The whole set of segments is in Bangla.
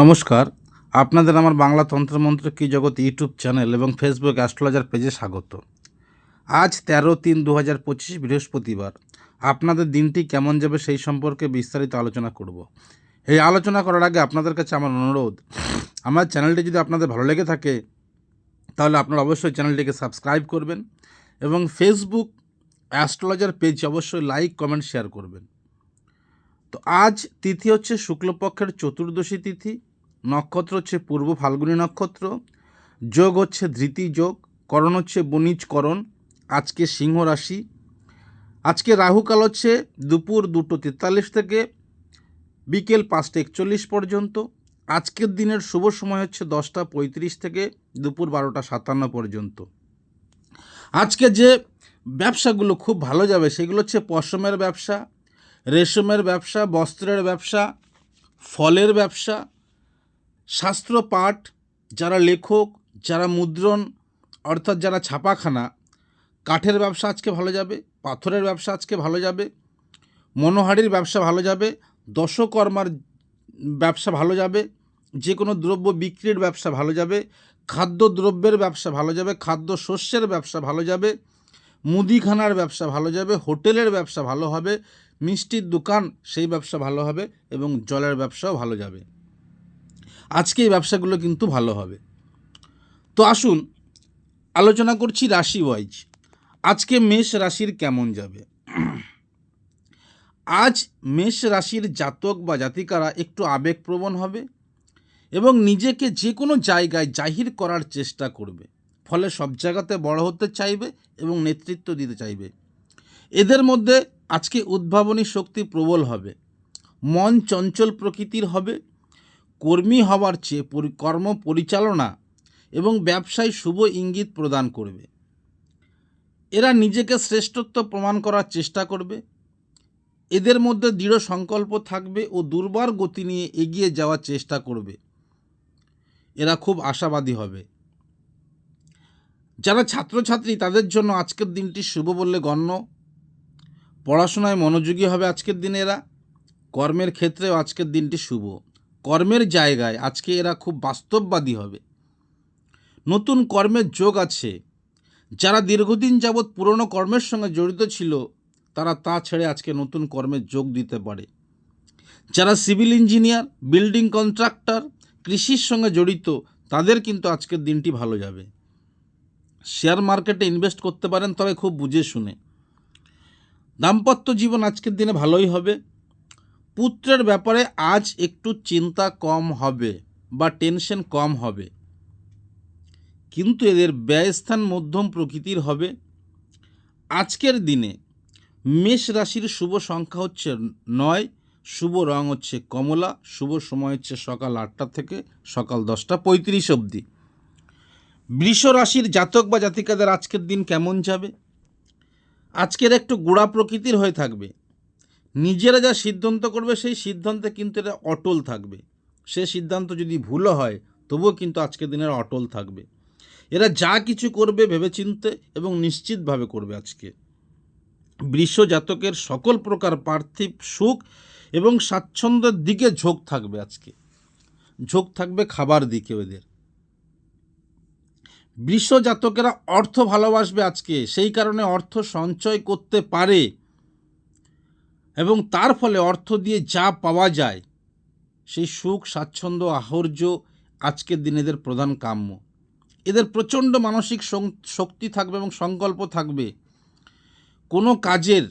নমস্কার। আপনাদের আমার বাংলা তন্ত্রমন্ত্র কি জগৎ ইউটিউব চ্যানেল এবং ফেসবুক অ্যাস্ট্রোলজার পেজে স্বাগত। আজ তেরো তিন দু হাজার পঁচিশ বৃহস্পতিবার। আপনাদের দিনটি কেমন যাবে সেই সম্পর্কে বিস্তারিত আলোচনা করব। এই আলোচনা করার আগে আপনাদের কাছে আমার অনুরোধ, আমার চ্যানেলটি যদি আপনাদের ভালো লেগে থাকে, তাহলে আপনারা অবশ্যই চ্যানেলটিকে সাবস্ক্রাইব করবেন এবং ফেসবুক অ্যাস্ট্রোলজার পেজ অবশ্যই লাইক, কমেন্ট, শেয়ার করবেন। তো আজ তিথি হচ্ছে শুক্লপক্ষের চতুর্দশী তিথি, নক্ষত্র হচ্ছে পূর্ব ফাল্গুনী নক্ষত্র, যোগ হচ্ছে ধৃতি যোগ, করণ হচ্ছে বণিজ করণ, আজকে সিংহ রাশি। আজকে রাহুকাল হচ্ছে দুপুর দুটো তেতাল্লিশ থেকে বিকেল পাঁচটা একচল্লিশ পর্যন্ত, আজকের দিনের শুভ সময় হচ্ছে দশটা পঁয়ত্রিশ থেকে দুপুর বারোটা সাতান্ন পর্যন্ত। আজকে যে ব্যবসাগুলো খুব ভালো যাবে সেগুলো হচ্ছে পশমের ব্যবসা রেশমের ব্যবসা, বস্ত্রের ব্যবসা, ফলের ব্যবসা, শাস্ত্র পাঠ, যারা লেখক, যারা মুদ্রণ, অর্থাৎ যারা ছাপাখানা, কাঠের ব্যবসা আজকে ভালো যাবে, পাথরের ব্যবসা আজকে ভালো যাবে, মনোহারির ব্যবসা ভালো যাবে, দশকর্মার ব্যবসা ভালো যাবে যে কোনো দ্রব্য বিক্রির ব্যবসা ভালো যাবে খাদ্য দ্রব্যের ব্যবসা ভালো যাবে খাদ্য শস্যের ব্যবসা ভালো যাবে, মুদিখানার ব্যবসা ভালো যাবে, হোটেলের ব্যবসা ভালো হবে মিষ্টির দোকান, সেই ব্যবসা ভালো হবে এবং জলের ব্যবসাও ভালো যাবে। আজকে এই ব্যবসাগুলো কিন্তু ভালো হবে। তো আসুন, আলোচনা করছি রাশি ওয়াইজ আজকে মেষ রাশির কেমন যাবে? আজ মেষ রাশির জাতক বা জাতিকারা একটু আবেগপ্রবণ হবে এবং নিজেকে যে কোনো জায়গায় জাহির করার চেষ্টা করবে। ফলে সব জায়গাতে বড় হতে চাইবে এবং নেতৃত্ব দিতে চাইবে। এদের মধ্যে আজকে উদ্ভাবনী শক্তি প্রবল হবে। মন চঞ্চল প্রকৃতির হবে। কর্মী হওয়ার চেয়ে কর্ম পরিচালনা এবং ব্যবসায় শুভ ইঙ্গিত প্রদান করবে। এরা নিজেকে শ্রেষ্ঠত্ব প্রমাণ করার চেষ্টা করবে। এদের মধ্যে দৃঢ় সংকল্প থাকবে ও দুর্বার গতি নিয়ে এগিয়ে যাওয়ার চেষ্টা করবে। এরা খুব আশাবাদী হবে। যারা ছাত্রছাত্রী, তাদের জন্য আজকের দিনটি শুভ বললে গণ্য। পড়াশোনায় মনোযোগী হবে আজকের দিনে এরা। কর্মের ক্ষেত্রেও আজকের দিনটি শুভ। কর্মের জায়গায় আজকে এরা খুব বাস্তববাদী হবে। নতুন কর্মের যোগ আছে। যারা দীর্ঘদিন যাবৎ পুরনো কর্মের সঙ্গে জড়িত ছিল, তারা তা ছেড়ে আজকে নতুন কর্মে যোগ দিতে পারে। যারা সিভিল ইঞ্জিনিয়ার, বিল্ডিং কন্ট্রাক্টর, কৃষির সঙ্গে জড়িত, তাদের কিন্তু আজকের দিনটি ভালো যাবে। শেয়ার মার্কেটে ইনভেস্ট করতে পারেন, তবে খুব বুঝে শুনে। দাম্পত্য জীবন আজকের দিনে ভালোই হবে। পুত্রের ব্যাপারে আজ একটু চিন্তা কম হবে বা টেনশন কম হবে। কিন্তু এদের ব্যয়স্থান মধ্যম প্রকৃতির হবে। আজকের দিনে মেষ রাশির শুভ সংখ্যা হচ্ছে নয়, শুভ রং হচ্ছে কমলা, শুভ সময় হচ্ছে সকাল আটটা থেকে সকাল দশটা পঁয়ত্রিশ অবধি। বৃষ রাশির জাতক বা জাতিকাদের আজকের দিন কেমন যাবে? আজকের একটু গোড়া প্রকৃতির হয়ে থাকবে। নিজেরা যা সিদ্ধান্ত করবে, সেই সিদ্ধান্তে কিন্তু এটা অটল থাকবে। সে সিদ্ধান্ত যদি ভুলও হয়, তবুও কিন্তু আজকের দিনের অটল থাকবে। এরা যা কিছু করবে ভেবেচিন্তে এবং নিশ্চিতভাবে করবে আজকে। বৃষ জাতকের সকল প্রকার পার্থিব সুখ এবং স্বাচ্ছন্দ্যের দিকে ঝোঁক থাকবে আজকে। ঝোঁক থাকবে খাবার দিকে ওদের। বৃষ জাতকেরা অর্থ ভালোবাসবে আজকে। সেই কারণে অর্থ সঞ্চয় করতে পারে এবং তার ফলে অর্থ দিয়ে যা পাওয়া যায়, সেই সুখ, স্বাচ্ছন্দ্য, আহর্য আজকের দিন এদের প্রধান কাম্য। এদের প্রচণ্ড মানসিক শক্তি থাকবে এবং সংকল্প থাকবে। কোনো কাজের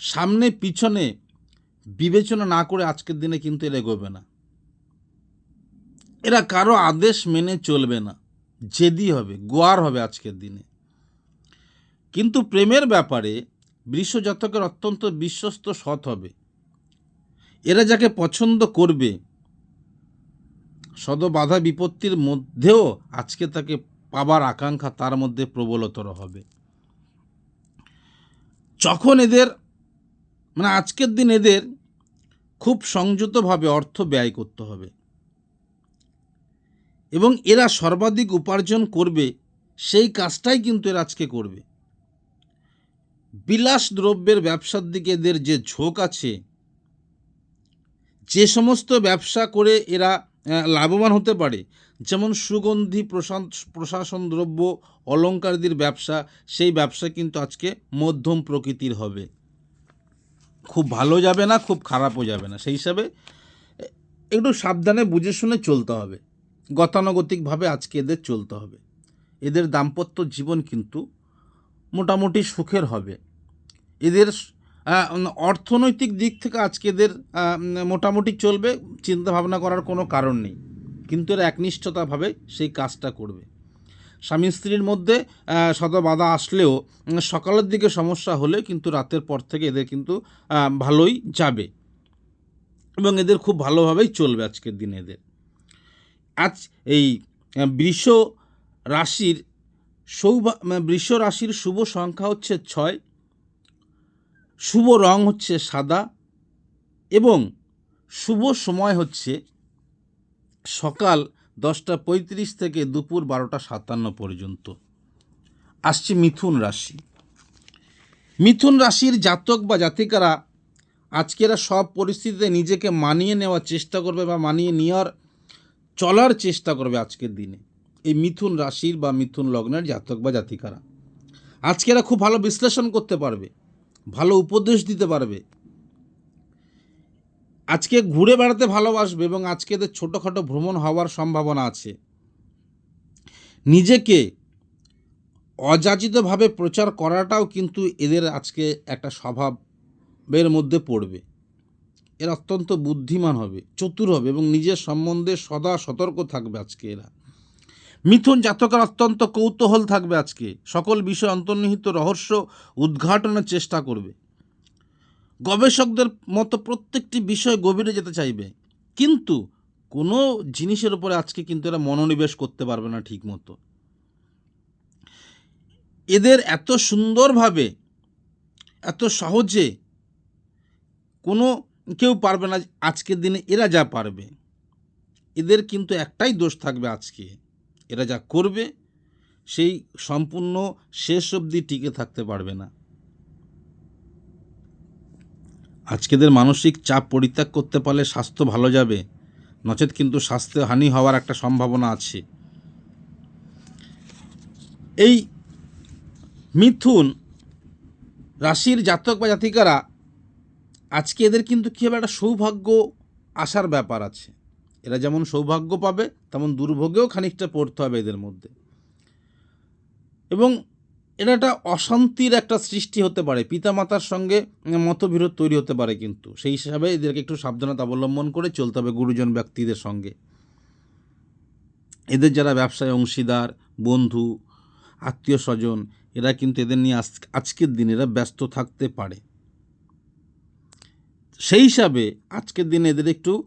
সামনে, পিছনে বিবেচনা না করে আজকের দিনে কিন্তু এরা এগোবে না। এরা কারও আদেশ মেনে চলবে না। জেদি হবে, গোয়ার হবে আজকের দিনে। কিন্তু প্রেমের ব্যাপারে বৃষ জাতকের অত্যন্ত বিশ্বস্ত সৎ হবে। এরা যাকে পছন্দ করবে, সদ বাধা বিপত্তির মধ্যেও আজকে তাকে পাবার আকাঙ্ক্ষা তার মধ্যে প্রবলতর হবে। যখন এদের মানে আজকের দিন এদের খুব সংযতভাবে অর্থ ব্যয় করতে হবে। এবং এরা সর্বাধিক উপার্জন করবে, সেই কাজটাই কিন্তু এরা আজকে করবে। বিলাস দ্রব্যের ব্যবসার দিকে এদের যে ঝোঁক আছে, যে সমস্ত ব্যবসা করে এরা লাভবান হতে পারে, যেমন সুগন্ধি প্রশাসন দ্রব্য অলঙ্কারদের ব্যবসা, সেই ব্যবসা কিন্তু আজকে মধ্যম প্রকৃতির হবে। খুব ভালো যাবে না, খুব খারাপও যাবে না। সেই হিসাবে একটু সাবধানে বুঝে শুনে চলতে হবে। গতানুগতিকভাবে আজকে এদের চলতে হবে। এদের দাম্পত্য জীবন কিন্তু মোটামুটি সুখের হবে। এদের অর্থনৈতিক দিক থেকে আজকে এদের মোটামুটি চলবে চিন্তা ভাবনা করার কোনো কারণ নেই। কিন্তু এরা একনিষ্ঠতাভাবে সেই কাজটা করবে। স্বামী স্ত্রীর মধ্যে শত বাধা আসলেও সকালের দিকে সমস্যা হলে কিন্তু রাতের পর থেকে এদের কিন্তু ভালোই যাবে। এবং এদের খুব ভালোভাবেই চলবে আজকের দিনে এদের। আজ এই বৃষ রাশির সৌভা বৃষ রাশির শুভ সংখ্যা হচ্ছে ছয়, শুভ রং হচ্ছে সাদা এবং শুভ সময় হচ্ছে সকাল দশটা পঁয়ত্রিশ থেকে দুপুর বারোটা সাতান্ন পর্যন্ত। আসছে মিথুন রাশি। মিথুন রাশির জাতক বা জাতিকারা আজকেরা সব পরিস্থিতিতে নিজেকে মানিয়ে নেওয়ার চেষ্টা করবে বা মানিয়ে নেওয়ার চলার চেষ্টা করবে আজকের দিনে। এই মিথুন রাশির বা মিথুন লগ্নের জাতক বা জাতিকারা। আজকে এরা খুব ভালো বিশ্লেষণ করতে পারবে, ভালো উপদেশ দিতে পারবে। আজকে ঘুরে বেড়াতে ভালোবাসবে এবং আজকে এদের ছোটোখাটো ভ্রমণ হওয়ার সম্ভাবনা আছে। নিজেকে অযাচিতভাবে প্রচার করাটাও কিন্তু এদের আজকে একটা স্বভাবের মধ্যে পড়বে। এরা অত্যন্ত বুদ্ধিমান হবে, চতুর হবে এবং নিজের সম্বন্ধে সদা সতর্ক থাকবে আজকে এরা। মিথুন জাতকের অত্যন্ত কৌতূহল থাকবে আজকে। সকল বিষয় অন্তর্নিহিত রহস্য উদ্ঘাটনের চেষ্টা করবে। গবেষকদের মতো প্রত্যেকটি বিষয় গভীরে যেতে চাইবে। কিন্তু কোনো জিনিসের উপরে আজকে কিন্তু এরা মনোনিবেশ করতে পারবে না ঠিক মতো এদের এত সুন্দরভাবে, এত সহজে কোনো কেউ পারবে না আজকের দিনে এরা যা পারবে। এদের কিন্তু একটাই দোষ থাকবে আজকে। এরা যা করবে, সেই সম্পূর্ণ শেষ অবধি টিকে থাকতে পারবে না। আজকেদের মানসিক চাপ পরিত্যাগ করতে পারলে স্বাস্থ্য ভালো যাবে, নচেত কিন্তু স্বাস্থ্য হানি হওয়ার একটা সম্ভাবনা আছে। এই মিথুন রাশির জাতক বা জাতিকারা আজকে এদের কিন্তু কী হবে একটা সৌভাগ্য আসার ব্যাপার আছে। এরা যেমন সৌভাগ্য পাবে, তেমন দুর্ভোগেও খানিকটা পড়তে হবে এদের মধ্যে। এবং এটা একটা অশান্তির একটা সৃষ্টি হতে পারে। পিতামাতার সঙ্গে মতবিরোধ তৈরি হতে পারে কিন্তু। সেই হিসাবে এদেরকে একটু সাবধানতা অবলম্বন করে চলতে হবে গুরুজন ব্যক্তিদের সঙ্গে। এদের যারা ব্যবসায়, অংশীদার, বন্ধু, আত্মীয় স্বজন, এরা কিন্তু এদের নিয়ে আজ, আজকের দিন এরা ব্যস্ত থাকতে পারে। সেই হিসাবে আজকের দিনে এদের একটু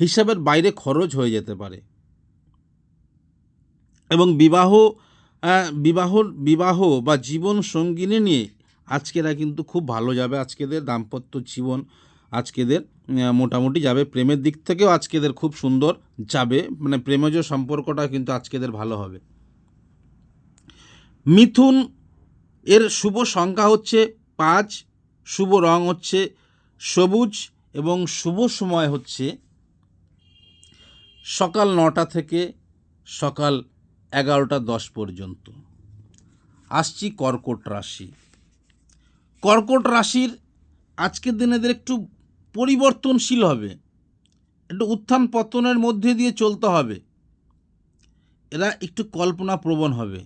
হিসাবের বাইরে খরচ হয়ে যেতে পারে। এবং বিবাহ বিবাহর, বিবাহ বা জীবন সঙ্গিনী নিয়ে আজকেরা কিন্তু খুব ভালো যাবে। আজকেদের দাম্পত্য জীবন আজকেদের মোটামুটি যাবে। প্রেমের দিক থেকেও আজকেদের খুব সুন্দর যাবে। মানে প্রেমজ সম্পর্কটা কিন্তু আজকেদের ভালো হবে। মিথুন এর শুভ সংখ্যা হচ্ছে পাঁচ, শুভ রং হচ্ছে সবুজ এবং শুভ সময় হচ্ছে সকাল নটা থেকে সকাল এগারোটা দশ পর্যন্ত। আসছি কর্কট রাশি। কর্কট রাশির আজকের দিনে এদের একটু পরিবর্তনশীল হবে। একটু উত্থান পতনের মধ্যে দিয়ে চলতে হবে। এরা একটু কল্পনা প্রবণ হবে।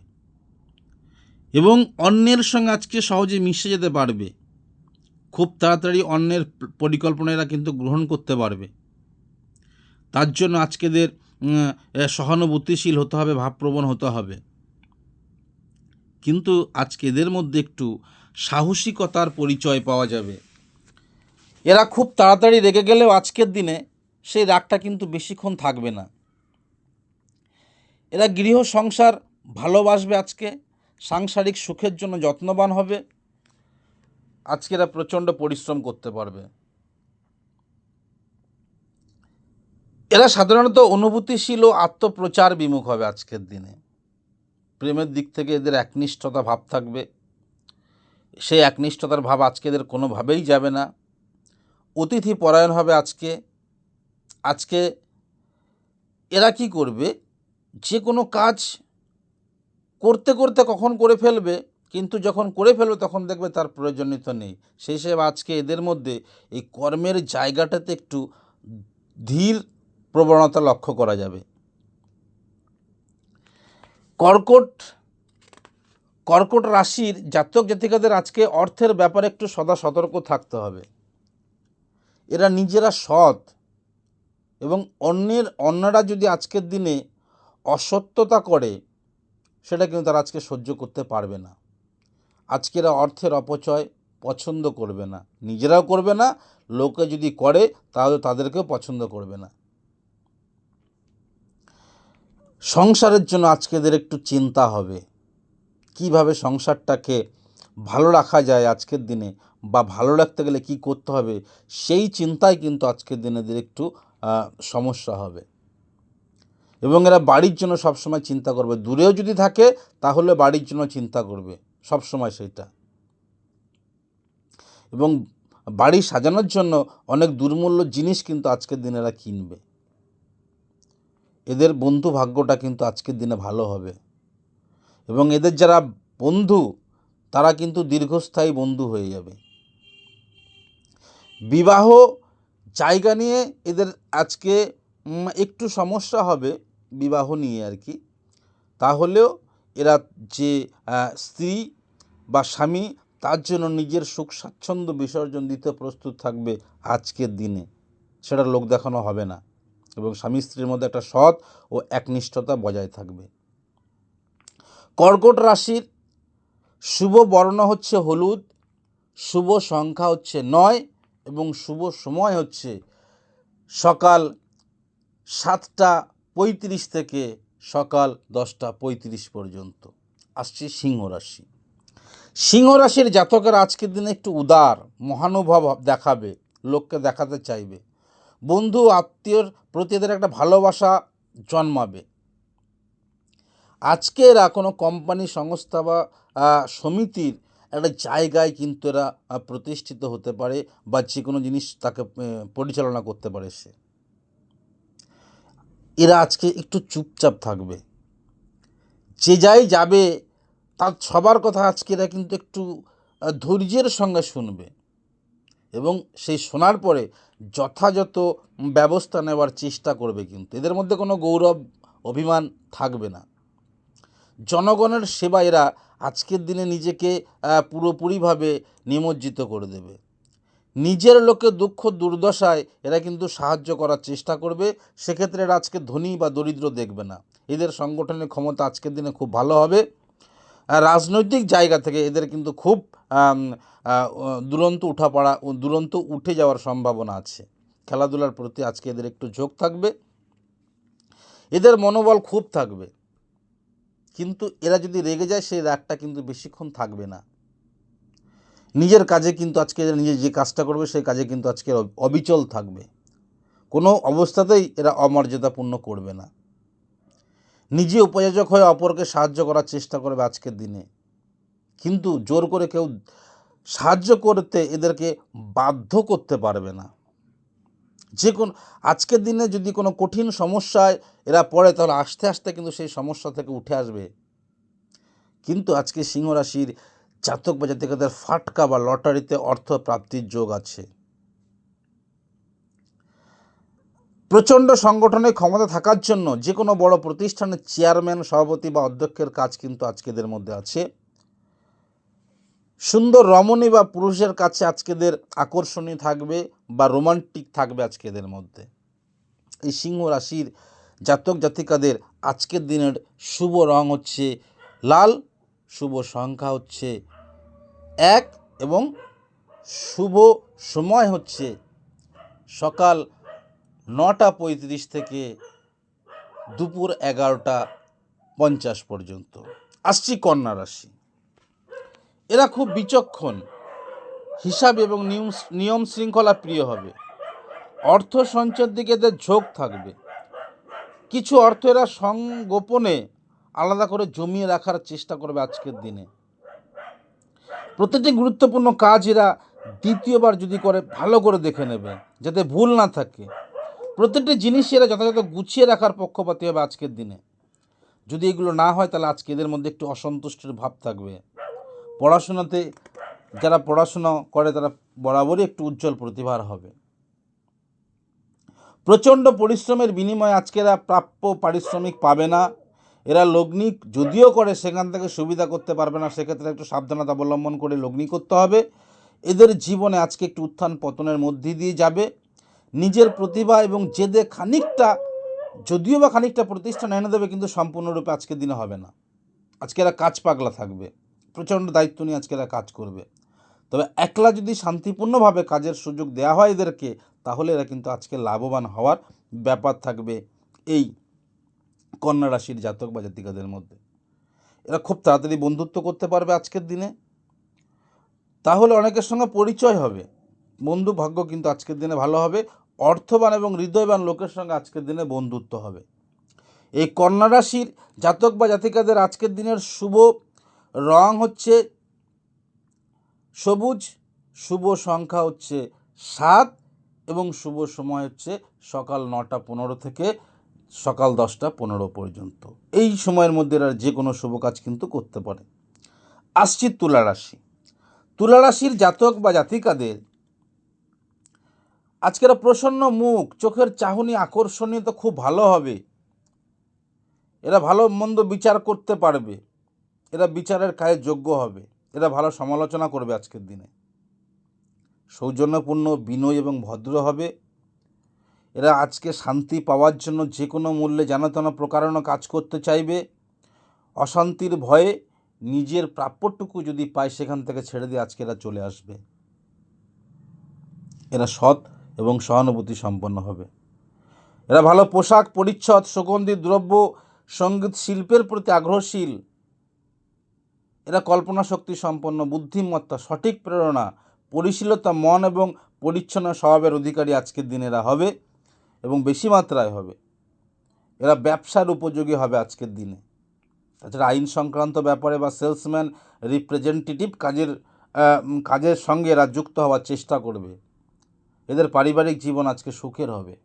এবং অন্যের সঙ্গে আজকে সহজে মিশে যেতে পারবে। খুব তাড়াতাড়ি অন্যের পরিকল্পনা এরা কিন্তু গ্রহণ করতে পারবে। তার জন্য আজকেদের সহানুভূতিশীল হতে হবে, ভাবপ্রবণ হতে হবে। কিন্তু আজকে এদের মধ্যে একটু সাহসিকতার পরিচয় পাওয়া যাবে। এরা খুব তাড়াতাড়ি রেগে গেলেও আজকের দিনে সেই রাগটা কিন্তু বেশিক্ষণ থাকবে না। এরা গৃহ সংসার ভালোবাসবে আজকে, সাংসারিক সুখের জন্য যত্নবান হবে। আজকে এরা প্রচণ্ড পরিশ্রম করতে পারবে। এরা সাধারণত অনুভূতিশীল ও আত্মপ্রচার বিমুখ হবে আজকের দিনে। প্রেমের দিক থেকে এদের একনিষ্ঠতা ভাব থাকবে। সেই একনিষ্ঠতার ভাব আজকে এদের কোনোভাবেই যাবে না। অতিথি পরায়ণ হবে আজকে। আজকে এরা কি করবে? যে কোনো কাজ করতে করতে কখন করে ফেলবে? কিন্তু যখন করে ফেলবে, তখন দেখবে তার প্রয়োজনীয়তা নেই। সেই হিসেবে আজকে এদের মধ্যে এই কর্মের জায়গাটাতে একটু ধীর প্রবণতা লক্ষ্য করা যাবে। কর্কট কর্কট রাশির জাতক জাতিকাদের আজকে অর্থের ব্যাপারে একটু সদা সতর্ক থাকতে হবে। এরা নিজেরা সৎ এবং অন্যের, অন্যরা যদি আজকের দিনে অসত্যতা করে, সেটা কিন্তু তারা আজকে সহ্য করতে পারবে না। আজকে এরা অর্থের অপচয় পছন্দ করবে না। নিজেরাও করবে না, লোকে যদি করে, তাহলে তাদেরকেও পছন্দ করবে না। সংসারের জন্য আজকেদের একটু চিন্তা হবে। কীভাবে সংসারটাকে ভালো রাখা যায় আজকের দিনে বা ভালো রাখতে গেলে কি করতে হবে, সেই চিন্তায় কিন্তু আজকের দিনে এদের একটু সমস্যা হবে। এবং এরা বাড়ির জন্য সবসময় চিন্তা করবে। দূরেও যদি থাকে, তাহলে বাড়ির জন্য চিন্তা করবে। সবসময় সেইটা। এবং বাড়ি সাজানোর জন্য অনেক দুর্মূল্য জিনিস কিন্তু আজকের দিনে এরা কিনবে। এদের বন্ধু ভাগ্যটা কিন্তু আজকের দিনে ভালো হবে। এবং এদের যারা বন্ধু, তারা কিন্তু দীর্ঘস্থায়ী বন্ধু হয়ে যাবে। বিবাহ জায়গা নিয়ে এদের আজকে একটু সমস্যা হবে বিবাহ নিয়ে আর কি। তাহলেও এরা যে স্ত্রী বা স্বামী, তার জন্য নিজের সুখ স্বাচ্ছন্দ্য বিসর্জন দিতে প্রস্তুত থাকবে আজকের দিনে। সেটা লোক দেখানো হবে না এবং স্বামী স্ত্রীর মধ্যে একটা সৎ ও একনিষ্ঠতা বজায় থাকবে। কর্কট রাশির শুভ বর্ণ হচ্ছে হলুদ, শুভ সংখ্যা হচ্ছে নয় এবং শুভ সময় হচ্ছে সকাল সাতটা পঁয়ত্রিশ থেকে সকাল দশটা পঁয়ত্রিশ পর্যন্ত। আসছে সিংহ রাশি। সিংহ রাশির জাতকের আজকের দিনে একটু উদার, মহানুভব দেখাবে, লোককে দেখাতে চাইবে। বন্ধু, আত্মীয়র প্রতি এদের একটা ভালোবাসা জন্মাবে। আজকে এরা কোনো কোম্পানি, সংস্থা বা সমিতির একটা জায়গায় কিন্তু এরা প্রতিষ্ঠিত হতে পারে বা যে কোনো জিনিস তাকে পরিচালনা করতে পারে সে। এরা আজকে একটু চুপচাপ থাকবে। যে যাই যাবে, তার সবার কথা আজকে এরা কিন্তু একটু ধৈর্যের সঙ্গে শুনবে এবং সেই শোনার পরে যথাযথ ব্যবস্থা নেওয়ার চেষ্টা করবে কিন্তু। এদের মধ্যে কোনো গৌরব, অভিমান থাকবে না। জনগণের সেবা এরা আজকের দিনে নিজেকে পুরোপুরিভাবে নিমজ্জিত করে দেবে। নিজের লোকে দুঃখ দুর্দশায় এরা কিন্তু সাহায্য করার চেষ্টা করবে, সেক্ষেত্রে এরা আজকে ধনী বা দরিদ্র দেখবে না। এদের সংগঠনের ক্ষমতা আজকের দিনে খুব ভালো হবে। রাজনৈতিক জায়গা থেকে এদের কিন্তু খুব দুরন্ত উঠাপড়া দুরন্ত উঠে যাওয়ার সম্ভাবনা আছে। খেলাধুলার প্রতি আজকে এদের একটু ঝোঁক থাকবে। এদের মনোবল খুব থাকবে। কিন্তু এরা যদি রেগে যায়, সেই রাগটা কিন্তু বেশিক্ষণ থাকবে না। নিজের কাজে কিন্তু আজকে নিজে যে কাজটা করবে, সেই কাজে কিন্তু আজকে অবিচল থাকবে। কোনো অবস্থাতেই এরা অমর্যাদাপূর্ণ করবে না। নিজে উপযোজক হয়ে অপরকে সাহায্য করার চেষ্টা করবে আজকের দিনে। কিন্তু জোর করে কেউ সাহায্য করতে এদেরকে বাধ্য করতে পারবে না। যে কোন, আজকের দিনে যদি কোনো কঠিন সমস্যায় এরা পড়ে, তাহলে আস্তে আস্তে কিন্তু সেই সমস্যা থেকে উঠে আসবে। কিন্তু আজকে সিংহ রাশির জাতক বা জাতিকাদের ফাটকা বা লটারিতে অর্থ প্রাপ্তির যোগ আছে। প্রচণ্ড সংগঠনে ক্ষমতা থাকার জন্য যে কোনো বড় প্রতিষ্ঠানের চেয়ারম্যান, সভাপতি বা অধ্যক্ষের কাজ কিন্তু আজকেদের মধ্যে আছে। সুন্দর রমণী বা পুরুষের কাছে আজকেদের আকর্ষণীয় থাকবে বা রোমান্টিক থাকবে আজকেদের মধ্যে। এই সিংহ রাশির জাতক জাতিকাদের আজকের দিনের শুভ রং হচ্ছে লাল, শুভ সংখ্যা হচ্ছে এক এবং শুভ সময় হচ্ছে সকাল নটা পঁয়ত্রিশ থেকে দুপুর এগারোটা পঞ্চাশ পর্যন্ত। আসছি কন্যা রাশি। এরা খুব বিচক্ষণ, হিসাব এবং নিয়ম নিয়ম শৃঙ্খলা প্রিয় হবে। অর্থ সঞ্চয়ের দিকে এদের ঝোঁক থাকবে। কিছু অর্থ এরা সংগোপনে আলাদা করে জমিয়ে রাখার চেষ্টা করবে আজকের দিনে। প্রতিটি গুরুত্বপূর্ণ কাজ এরা দ্বিতীয়বার যদি করে, ভালো করে দেখে নেবে, যাতে ভুল না থাকে। প্রত্যেকটি জিনিসই এরা যথাযথ গুছিয়ে রাখার পক্ষপাতী হবে আজকের দিনে। যদি এগুলো না হয়, তাহলে আজকে এদের মধ্যে একটু অসন্তুষ্টির ভাব থাকবে। পড়াশোনাতে যারা পড়াশোনা করে, তারা বরাবরই একটু উজ্জ্বল প্রতিভার হবে। প্রচণ্ড পরিশ্রমের বিনিময়ে আজকেরা প্রাপ্য পারিশ্রমিক পাবে না। এরা লগ্নি যদিও করে, সেখান থেকে সুবিধা করতে পারবে না, সেক্ষেত্রে একটু সাবধানতা অবলম্বন করে লগ্নি করতে হবে। এদের জীবনে আজকে একটু উত্থান পতনের মধ্যে দিয়ে যাবে। নিজের প্রতিভা এবং জেদে খানিকটা, যদিও বা খানিকটা প্রতিষ্ঠান এনে দেবে, কিন্তু সম্পূর্ণরূপে আজকের দিনে হবে না। আজকে এরা কাজ পাগলা থাকবে। প্রচণ্ড দায়িত্ব নিয়ে আজকে এরা কাজ করবে। তবে একলা যদি শান্তিপূর্ণভাবে কাজের সুযোগ দেওয়া হয় এদেরকে, তাহলে এরা কিন্তু আজকে লাভবান হওয়ার ব্যাপার থাকবে। এই কন্যা রাশির জাতক বা জাতিকাদের মধ্যে। এরা খুব তাড়াতাড়ি বন্ধুত্ব করতে পারবে আজকের দিনে। তাহলে অনেকের সঙ্গে পরিচয় হবে। বন্ধু ভাগ্য কিন্তু আজকের দিনে ভালো হবে। অর্থবান এবং হৃদয়বান লোকের সঙ্গে আজকের দিনে বন্ধুত্ব হবে। এই কন্যা রাশির জাতক বা জাতিকাদের আজকের দিনের শুভ রং হচ্ছে সবুজ, শুভ সংখ্যা হচ্ছে সাত এবং শুভ সময় হচ্ছে সকাল নটা পনেরো থেকে সকাল দশটা পনেরো পর্যন্ত। এই সময়ের মধ্যে এরা যে কোনো শুভ কাজ কিন্তু করতে পারে। আসছি তুলা রাশি। তুলা রাশির জাতক বা জাতিকাদের আজকের প্রসন্ন মুখ, চোখের চাহনি আকর্ষণীয় তো খুব ভালো হবে। এরা ভালো মন্দ বিচার করতে পারবে। এরা বিচারের কাজে যোগ্য হবে। এরা ভালো সমালোচনা করবে আজকের দিনে। সৌজন্যপূর্ণ, বিনয় এবং ভদ্র হবে। এরা আজকে শান্তি পাওয়ার জন্য যে কোনো মূল্যে জানাতনা প্রকারণ কাজ করতে চাইবে। অশান্তির ভয়ে নিজের প্রাপ্যটুকু যদি পায়, সেখান থেকে ছেড়ে দিয়ে আজকে এরা চলে আসবে। এরা সৎ এবং সহানুভূতি সম্পন্ন হবে। এরা ভালো পোশাক, পরিচ্ছদ, সুগন্ধি, দ্রব্য, সংগীত, শিল্পের প্রতি আগ্রহশীল। এরা কল্পনা শক্তি সম্পন্ন, বুদ্ধিমত্তা, সঠিক প্রেরণা, পরিশীলতা, মন এবং পরিচ্ছন্ন স্বভাবের অধিকারী আজকের দিন এরা হবে। এবং বেশি মাত্রায় হবে। এরা ব্যবসার উপযোগী হবে আজকের দিনে। তাছাড়া আইন সংক্রান্ত ব্যাপারে বা সেলসম্যান রিপ্রেজেন্টেটিভ কাজের কাজের সঙ্গে এরা যুক্ত হওয়ার চেষ্টা করবে। এদের পারিবারিক জীবন আজকে সুখের হবে।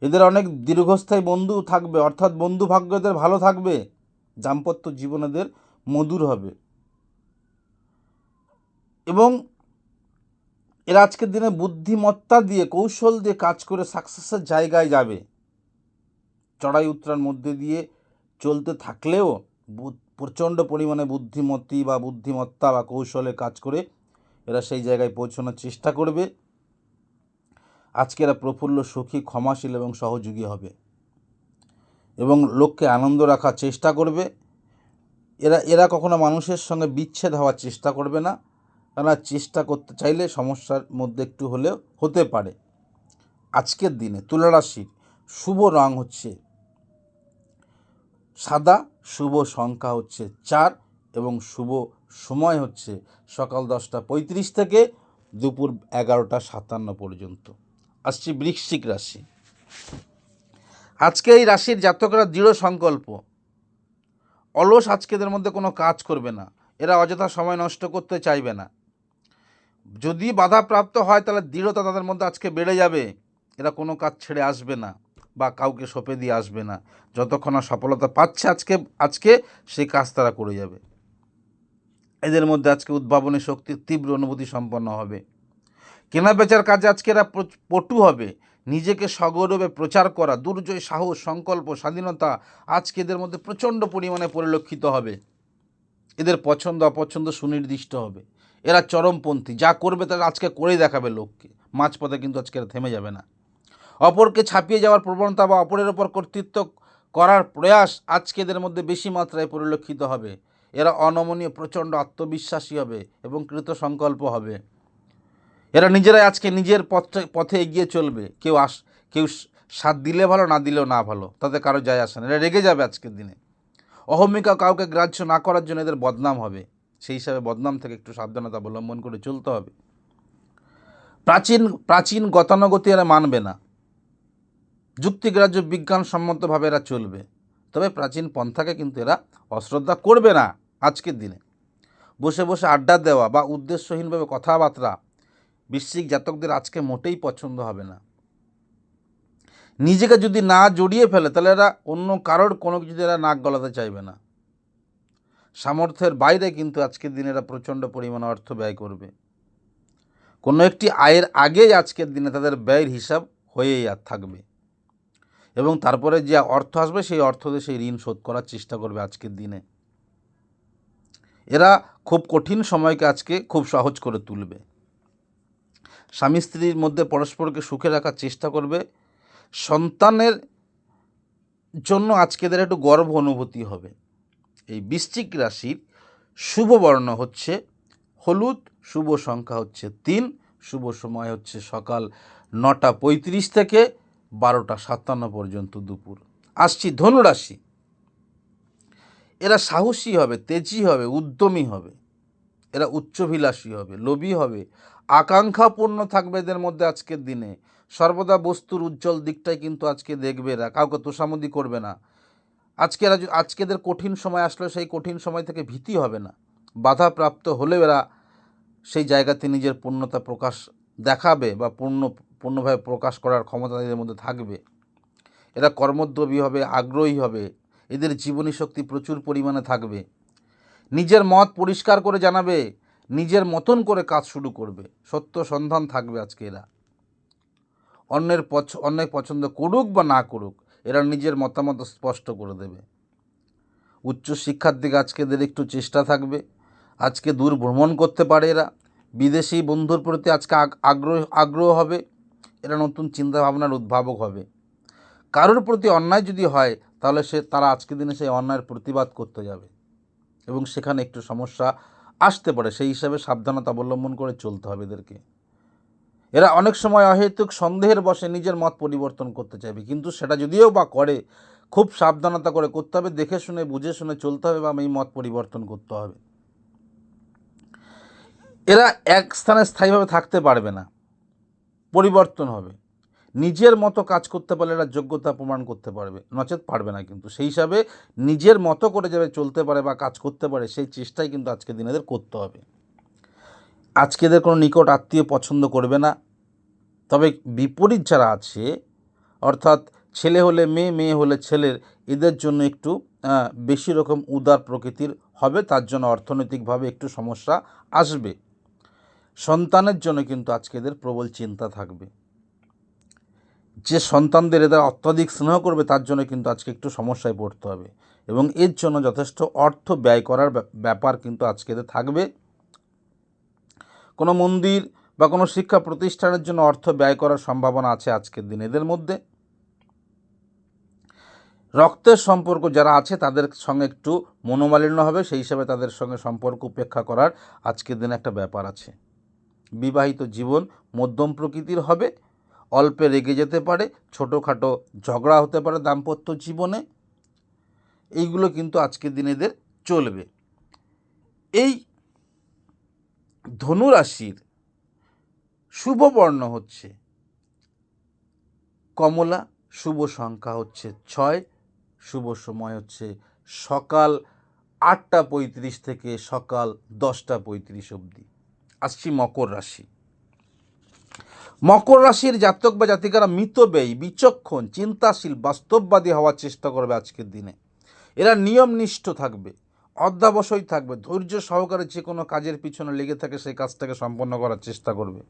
এদের অনেক দীর্ঘস্থায়ী বন্ধু থাকবে, অর্থাৎ বন্ধু ভাগ্য এদের ভালো থাকবে, দাম্পত্য জীবন এদের মধুর হবে। এবং এরা আজকের দিনে বুদ্ধিমত্তা দিয়ে, কৌশল দিয়ে কাজ করে সাকসেসের জায়গায় যাবে। চড়াই উত্তরার মধ্যে দিয়ে চলতে থাকলেও প্রচণ্ড পরিমাণে বুদ্ধিমত্তি বা বুদ্ধিমত্তা বা কৌশলে কাজ করে এরা সেই জায়গায় পৌঁছানোর চেষ্টা করবে। আজকে এরা প্রফুল্ল সুখী, ক্ষমাশীল এবং সহযোগী হবে এবং লোককে আনন্দ রাখার চেষ্টা করবে। এরা এরা কখনো মানুষের সঙ্গে বিচ্ছেদ হওয়ার চেষ্টা করবে না। কেননা চেষ্টা করতে চাইলে সমস্যার মধ্যে একটু হলেও হতে পারে। আজকের দিনে তুলা রাশির শুভ রং হচ্ছে সাদা, শুভ সংখ্যা হচ্ছে চার এবং শুভ সময় হচ্ছে সকাল দশটা পঁয়ত্রিশ থেকে দুপুর এগারোটা সাতান্ন পর্যন্ত। আসছি বৃশ্চিক রাশি। আজকে এই রাশির জাতকরা দৃঢ় সংকল্প। অলস আজকেদের মধ্যে কোনো কাজ করবে না। এরা অযথা সময় নষ্ট করতে চাইবে না। যদি বাধাপ্রাপ্ত হয়, তাহলে দৃঢ়তা তাদের মধ্যে আজকে বেড়ে যাবে। এরা কোনো কাজ ছেড়ে আসবে না বা কাউকে সঁপে দিয়ে আসবে না। যতক্ষণ না সফলতা পাচ্ছে আজকে আজকে সেই কাজ তারা করে যাবে। এদের মধ্যে আজকে উদ্ভাবনী শক্তির তীব্র অনুভূতি সম্পন্ন হবে। কেনা বেচার কাজে আজকে এরা পটু হবে। নিজেকে সগৌরবে প্রচার করা, দুর্জয় সাহস, সংকল্প, স্বাধীনতা আজকে এদের মধ্যে প্রচণ্ড পরিমাণে পরিলক্ষিত হবে। এদের পছন্দ, অপছন্দ সুনির্দিষ্ট হবে। এরা চরমপন্থী, যা করবে তারা আজকে করেই দেখাবে লোককে। মাঝপথে কিন্তু আজকে থেমে যাবে না। অপরকে ছাপিয়ে যাওয়ার প্রবণতা বা অপরের ওপর কর্তৃত্ব করার প্রয়াস আজকে এদের মধ্যে বেশি মাত্রায় পরিলক্ষিত হবে। এরা অনমনীয়, প্রচণ্ড আত্মবিশ্বাসী হবে এবং কৃত সংকল্প হবে। এরা নিজেরাই আজকে নিজের পথে পথে এগিয়ে চলবে। কেউ আস, কেউ সাথ দিলে ভালো, না দিলেও না ভালো। তাতে কারও যায় আসে না। এরা রেগে যাবে আজকের দিনে। অহমিকা কাউকে গ্রাহ্য না করার জন্য এদের বদনাম হবে। সেই হিসাবে বদনাম থেকে একটু সাবধানতা অবলম্বন করে চলতে হবে। প্রাচীন প্রাচীন গতানুগতি এরা মানবে না। যুক্তিগ্রাহ্য বিজ্ঞানসম্মতভাবে এরা চলবে। তবে প্রাচীন পন্থাকে কিন্তু এরা অশ্রদ্ধা করবে না আজকের দিনে। বসে বসে আড্ডা দেওয়া বা উদ্দেশ্যহীনভাবে কথাবার্তা বিশ্বিক জাতকদের আজকে মোটেই পছন্দ হবে না। নিজেকে যদি না জড়িয়ে ফেলে, তাহলে এরা অন্য কারোর কোনো কিছু এরা নাক গলাতে চাইবে না। সামর্থ্যের বাইরে কিন্তু আজকের দিনে এরা প্রচণ্ড পরিমাণে অর্থ ব্যয় করবে। কোনো একটি আয়ের আগেই আজকের দিনে তাদের ব্যয়ের হিসাব হয়েই আর থাকবে। এবং তারপরে যে অর্থ আসবে, সেই অর্থ দিয়ে সেই ঋণ শোধ করার চেষ্টা করবে আজকের দিনে। এরা খুব কঠিন সময়কে আজকে খুব সহজ করে তুলবে। স্বামী স্ত্রীর মধ্যে পরস্পরকে সুখে রাখার চেষ্টা করবে। সন্তানের জন্য আজকে এদের একটু গর্ব অনুভূতি হবে। এই বৃশ্চিক রাশির শুভ বর্ণ হচ্ছে হলুদ, শুভ সংখ্যা হচ্ছে তিন, শুভ সময় হচ্ছে সকাল নটা পঁয়ত্রিশ থেকে বারোটা সাতান্ন পর্যন্ত দুপুর। আসছি ধনুরাশি। এরা সাহসী হবে, তেজি হবে, উদ্যমী হবে। এরা উচ্চভিলাষী হবে, লোভী হবে। আকাঙ্ক্ষাপূর্ণ থাকবে এদের মধ্যে আজকের দিনে। সর্বদা বস্তুর উজ্জ্বল দিকটাই কিন্তু আজকে দেখবে এরা। কাউকে তোষামদি করবে না। আজকে এরা য- আজকে কঠিন সময় আসলে সেই কঠিন সময় থেকে ভীতি হবে না। বাধাপ্রাপ্ত হলেও এরা সেই জায়গাতে নিজের পূর্ণতা প্রকাশ দেখাবে বা পূর্ণ পূর্ণভাবে প্রকাশ করার ক্ষমতা এদের মধ্যে থাকবে। এরা কর্মদ্রবী হবে, আগ্রহী হবে, এদের জীবনী শক্তি প্রচুর পরিমাণে থাকবে। নিজের মত পরিষ্কার করে জানাবে, নিজের মতন করে কাজ শুরু করবে। সত্য সন্ধান থাকবে আজকে এরা। অন্যের পছ অন্যের পছন্দ করুক বা না করুক এরা নিজের মতামত স্পষ্ট করে দেবে। উচ্চ শিক্ষার দিকে আজকে এদের একটু চেষ্টা থাকবে। আজকে দূর ভ্রমণ করতে পারে এরা। বিদেশি বন্ধুর প্রতি আজকে আগ- আগ্রহ আগ্রহ হবে। এরা নতুন চিন্তাভাবনার উদ্ভাবক হবে। কারোর প্রতি অন্যায় যদি হয়, তাহলে সে তারা আজকের দিনে সেই অন্যায়ের প্রতিবাদ করতে যাবে। এবং সেখানে একটু সমস্যা আসতে পারে। সেই হিসাবে সাবধানতা অবলম্বন করে চলতে হবে এদেরকে। এরা অনেক সময় অহেতুক সন্দেহের বসে নিজের মত পরিবর্তন করতে চাইবে। কিন্তু সেটা যদিও বা করে, খুব সাবধানতা করে করতে হবে, দেখে শুনে, বুঝে শুনে চলতে হবে বা এই মত পরিবর্তন করতে হবে। এরা এক স্থানে স্থায়ীভাবে থাকতে পারবে না। পরিবর্তন হবে। নিজের মতো কাজ করতে পারলে এরা যোগ্যতা প্রমাণ করতে পারবে। নচেত পারবে না কিন্তু। সেই হিসাবে নিজের মতো করে যাবে চলতে পারে বা কাজ করতে পারে, সেই চেষ্টাই কিন্তু আজকে দিনেদের করতে হবে। আজকে এদের কোনো নিকট আত্মীয় পছন্দ করবে না। তবে বিপরীত যারা আছে, অর্থাৎ ছেলে হলে মেয়ে মেয়ে হলে ছেলের, এদের জন্য একটু বেশি রকম উদার প্রকৃতির হবে, তার জন্য অর্থনৈতিকভাবে একটু সমস্যা আসবে। সন্তানের জন্য কিন্তু আজকে এদের প্রবল চিন্তা থাকবে। যে সন্তানদের এদের অত্যাধিক স্নেহ করবে, তার জন্য কিন্তু আজকে একটু সমস্যায় পড়তে হবে। এবং এর জন্য যথেষ্ট অর্থ ব্যয় করার ব্যাপ- ব্যাপার কিন্তু আজকে এদের থাকবে। কোনো মন্দির বা কোনো শিক্ষা প্রতিষ্ঠানের জন্য অর্থ ব্যয় করার সম্ভাবনা আছে আজকের দিনে। এদের মধ্যে রক্তের সম্পর্ক যারা আছে, তাদের সঙ্গে একটু মনোমালিন্য হবে, সেই হিসাবে তাদের সঙ্গে সম্পর্ক উপেক্ষা করার আজকের দিনে একটা ব্যাপার আছে। বিবাহিত জীবন মধ্যম প্রকৃতির হবে, অল্পে রেগে যেতে পারে, ছোটোখাটো ঝগড়া হতে পারে দাম্পত্য জীবনে। এইগুলো কিন্তু আজকের দিনে এদের চলবে। এই ধনুরাশির শুভ বর্ণ হচ্ছে। কমলা, শুভ সংখ্যা হচ্ছে ছয়, শুভ সময় হচ্ছে সকাল আটটা পঁয়ত্রিশ থেকে সকাল দশটা পঁয়ত্রিশ অবধি। আসছি মকর রাশি। মকর রাশির জাতক বা জাতিকারা মিতব্যয়ী বিচক্ষণ, চিন্তাশীল, বাস্তববাদী হওয়ার চেষ্টা করবে আজকের দিনে। এরা নিয়মনিষ্ঠ থাকবে। অধ্যাবসায় থাকবে। ধৈর্য সহকারে যে কোনো কাজের পিছনে লেগে থাকে, সেই কাজটাকে সম্পন্ন করার চেষ্টা করবে।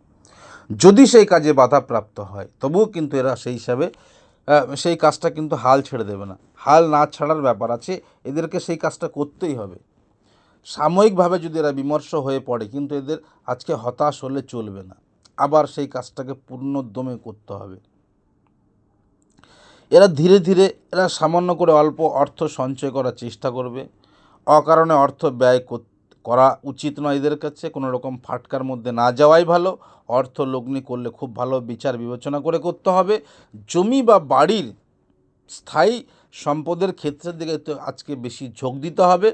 যদি সেই কাজে বাধাপ্রাপ্ত হয়, তবুও কিন্তু এরা সেই হিসাবে সেই কাজটা কিন্তু হাল ছেড়ে দেবে না। হাল না ছাড়ার ব্যাপার আছে, এদেরকে সেই কাজটা করতেই হবে। সাময়িকভাবে যদি এরা বিমর্ষ হয়ে পড়ে, কিন্তু এদের আজকে হতাশ হলে চলবে না। আবার সেই কাজটাকে পূর্ণোদ্যমে করতে হবে। এরা ধীরে ধীরে, এরা সামান্য করে অল্প অর্থ সঞ্চয় করার চেষ্টা করবে। অকারণে অর্থ ব্যয় করা উচিত নয় এদের কাছে। কোনো রকম ফাটকার মধ্যে না যাওয়াই ভালো। অর্থ লগ্নি করলে খুব ভালো বিচার বিবেচনা করে করতে হবে। জমি বা বাড়ির স্থায়ী সম্পদের ক্ষেত্রের দিকে তো আজকে বেশি ঝোঁক দিতে হবে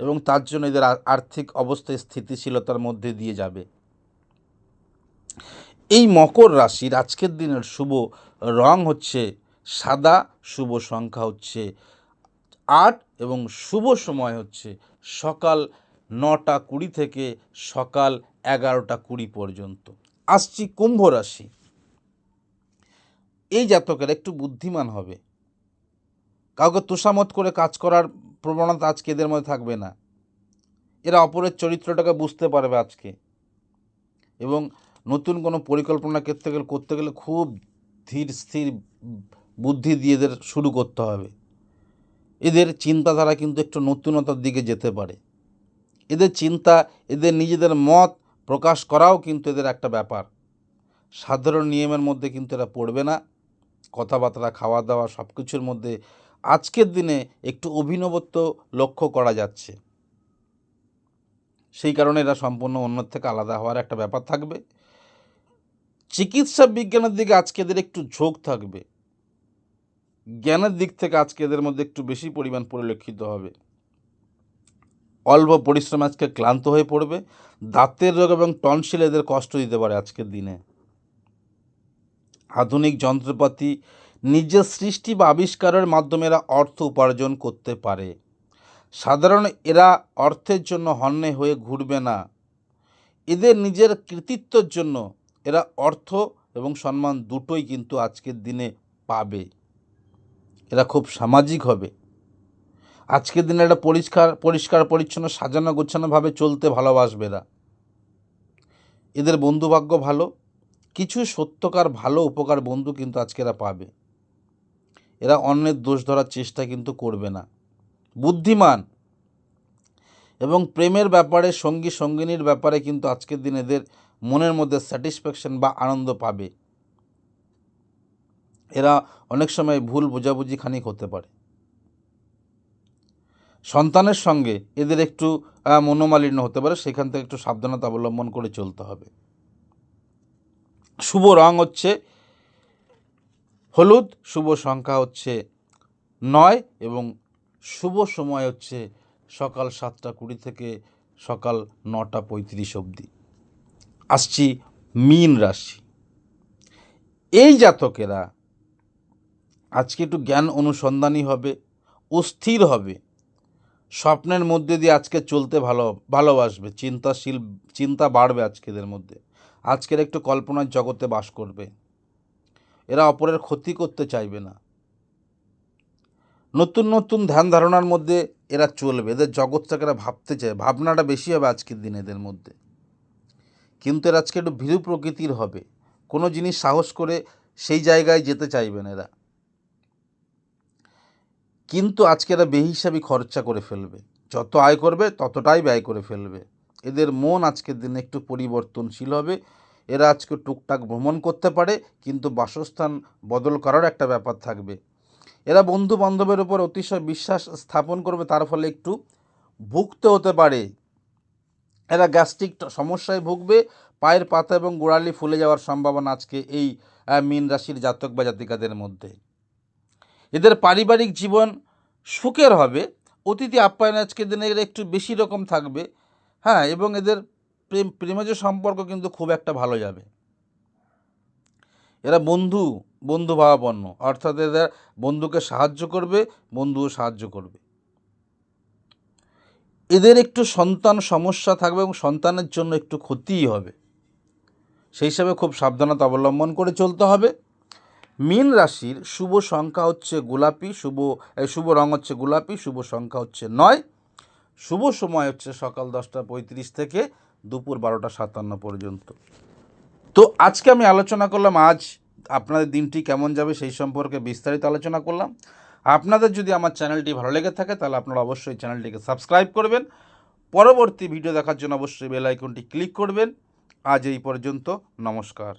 এবং তার জন্য এদের আর্থিক অবস্থায় স্থিতিশীলতার মধ্যে দিয়ে যাবে। এই মকর রাশির আজকের দিনের শুভ রং হচ্ছে সাদা, শুভ সংখ্যা হচ্ছে আট এবং শুভ সময় হচ্ছে সকাল নটা কুড়ি থেকে সকাল এগারোটা কুড়ি পর্যন্ত। আসছি কুম্ভ রাশি। এই জাতকের একটু বুদ্ধিমান হবে। কাউকে তোষামত করে কাজ করার প্রবণতা আজকে এদের মধ্যে থাকবে না। এরা অপরের চরিত্রটাকে বুঝতে পারবে আজকে। এবং নতুন কোনো পরিকল্পনা করতে গেলে করতে গেলে খুব ধীর স্থির বুদ্ধি দিয়ে এদের শুরু করতে হবে। এদের চিন্তাধারা কিন্তু একটু নতুনতার দিকে যেতে পারে। এদের চিন্তা, এদের নিজেদের মত প্রকাশ করাও কিন্তু এদের একটা ব্যাপার। সাধারণ নিয়মের মধ্যে কিন্তু এরা পড়বে না। কথাবার্তা খাওয়া দাওয়া সব কিছুর মধ্যে আজকের দিনে একটু অভিনবত্ব লক্ষ্য করা যাচ্ছে। সেই কারণে এরা সম্পূর্ণ অন্যর থেকে আলাদা হওয়ার একটা ব্যাপার থাকবে। চিকিৎসা বিজ্ঞানের দিকে আজকে এদের একটু ঝোঁক থাকবে। জ্ঞানের দিক থেকে আজকে এদের মধ্যে একটু বেশি পরিমাণ পরিলক্ষিত হবে। অল্প পরিশ্রম আজকে ক্লান্ত হয়ে পড়বে। দাঁতের রোগ এবং টনসিল এদের কষ্ট দিতে পারে আজকের দিনে। আধুনিক যন্ত্রপাতি নিজের সৃষ্টি বা আবিষ্কারের মাধ্যমে এরা অর্থ উপার্জন করতে পারে। সাধারণ এরা অর্থের জন্য হন্যে হয়ে ঘুরবে না। এদের নিজের কৃতিত্বের জন্য এরা অর্থ এবং সম্মান দুটোই কিন্তু আজকের দিনে পাবে। এরা খুব সামাজিক হবে। আজকের দিনে একটা পরিষ্কার পরিষ্কার, পরিচ্ছন্ন, সাজানো গোছানোভাবে চলতে ভালোবাসবে এরা। এদের বন্ধুভাগ্য ভালো, কিছু সত্যকার ভালো উপকার বন্ধু কিন্তু আজকে এরা পাবে। এরা অন্যের দোষ ধরার চেষ্টা কিন্তু করবে না। বুদ্ধিমান এবং প্রেমের ব্যাপারে, সঙ্গী, সঙ্গিনীর ব্যাপারে কিন্তু আজকের দিন এদের মনের মধ্যে স্যাটিসফ্যাকশন বা আনন্দ পাবে। এরা অনেক সময় ভুল বোঝাবুঝি খানিক হতে পারে। সন্তানের সঙ্গে এদের একটু মনোমালিন্য হতে পারে, সেখান থেকে একটু সাবধানতা অবলম্বন করে চলতে হবে। শুভ রং হচ্ছে হলুদ, শুভ সংখ্যা হচ্ছে নয় এবং শুভ সময় হচ্ছে সকাল সাতটা কুড়ি থেকে সকাল নটা পঁয়ত্রিশ অবধি। আসছি মীন রাশি। এই জাতকেরা আজকে একটু জ্ঞান অনুসন্ধানী হবে অস্থির হবে। স্বপ্নের মধ্যে দিয়ে আজকে চলতে ভালো, ভালোবাসবে, চিন্তাশীল, চিন্তা বাড়বে আজকেদের মধ্যে। আজকের একটু কল্পনার জগতে বাস করবে। এরা অপরের ক্ষতি করতে চাইবে না। নতুন নতুন ধ্যান ধারণার মধ্যে এরা চলবে। এদের জগৎটাকে এরা ভাবতে চায়। ভাবনাটা বেশি হবে আজকের দিনে এদের মধ্যে। কিন্তু এরা আজকে একটু ভীরু প্রকৃতির হবে। কোনো জিনিস সাহস করে সেই জায়গায় যেতে চাইবেন এরা। কিন্তু আজকে এরা বেহিসাবি খরচা করে ফেলবে। যত আয় করবে, ততটাই ব্যয় করে ফেলবে। এদের মন আজকের দিনে একটু পরিবর্তনশীল হবে। এরা আজকে টুকটাক ভ্রমণ করতে পারে, কিন্তু বাসস্থান বদল করার একটা ব্যাপার থাকবে। এরা বন্ধু বান্ধবের উপর অতিশয় বিশ্বাস স্থাপন করবে, তার ফলে একটু ভুগতে হতে পারে। এরা গ্যাস্ট্রিক সমস্যায় ভুগবে, পায়ের পাতা এবং গোড়ালি ফুলে যাওয়ার সম্ভাবনা আজকে এই মীন রাশির জাতক বা জাতিকাদের মধ্যে। এদের পারিবারিক জীবন সুখের হবে। অতিথি আপ্যায়ন আজকের দিনে এরা একটু বেশি রকম থাকবে। হ্যাঁ এবং এদের প্রেম, প্রেমজ সম্পর্ক কিন্তু খুব একটা ভালো যাবে। এরা বন্ধু বন্ধু ভাবাপন্ন। অর্থাৎ এদের বন্ধুকে সাহায্য করবে, বন্ধুও সাহায্য করবে। এদের একটু সন্তান সমস্যা থাকবে এবং সন্তানের জন্য একটু ক্ষতিই হবে। সেই হিসাবে খুব সাবধানতা অবলম্বন করে চলতে হবে। মীন রাশির শুভ সংখ্যা হচ্ছে গোলাপি, শুভ শুভ রং হচ্ছে গোলাপি, শুভ সংখ্যা হচ্ছে নয়। শুভ সময় হচ্ছে সকাল দশটা পঁয়ত্রিশ থেকে দুপুর বারোটা সাতান্ন পর্যন্ত। তো আজকে আমি আলোচনা করলাম, আজ আপনাদের দিনটি কেমন যাবে সেই সম্পর্কে বিস্তারিত আলোচনা করলাম। আপনাদের যদি আমার চ্যানেলটি ভালো লেগে থাকে, তাহলে আপনারা অবশ্যই চ্যানেলটিকে সাবস্ক্রাইব করবেন। পরবর্তী ভিডিও দেখার জন্য অবশ্যই বেল আইকনটি ক্লিক করবেন। আজ এই পর্যন্ত, নমস্কার।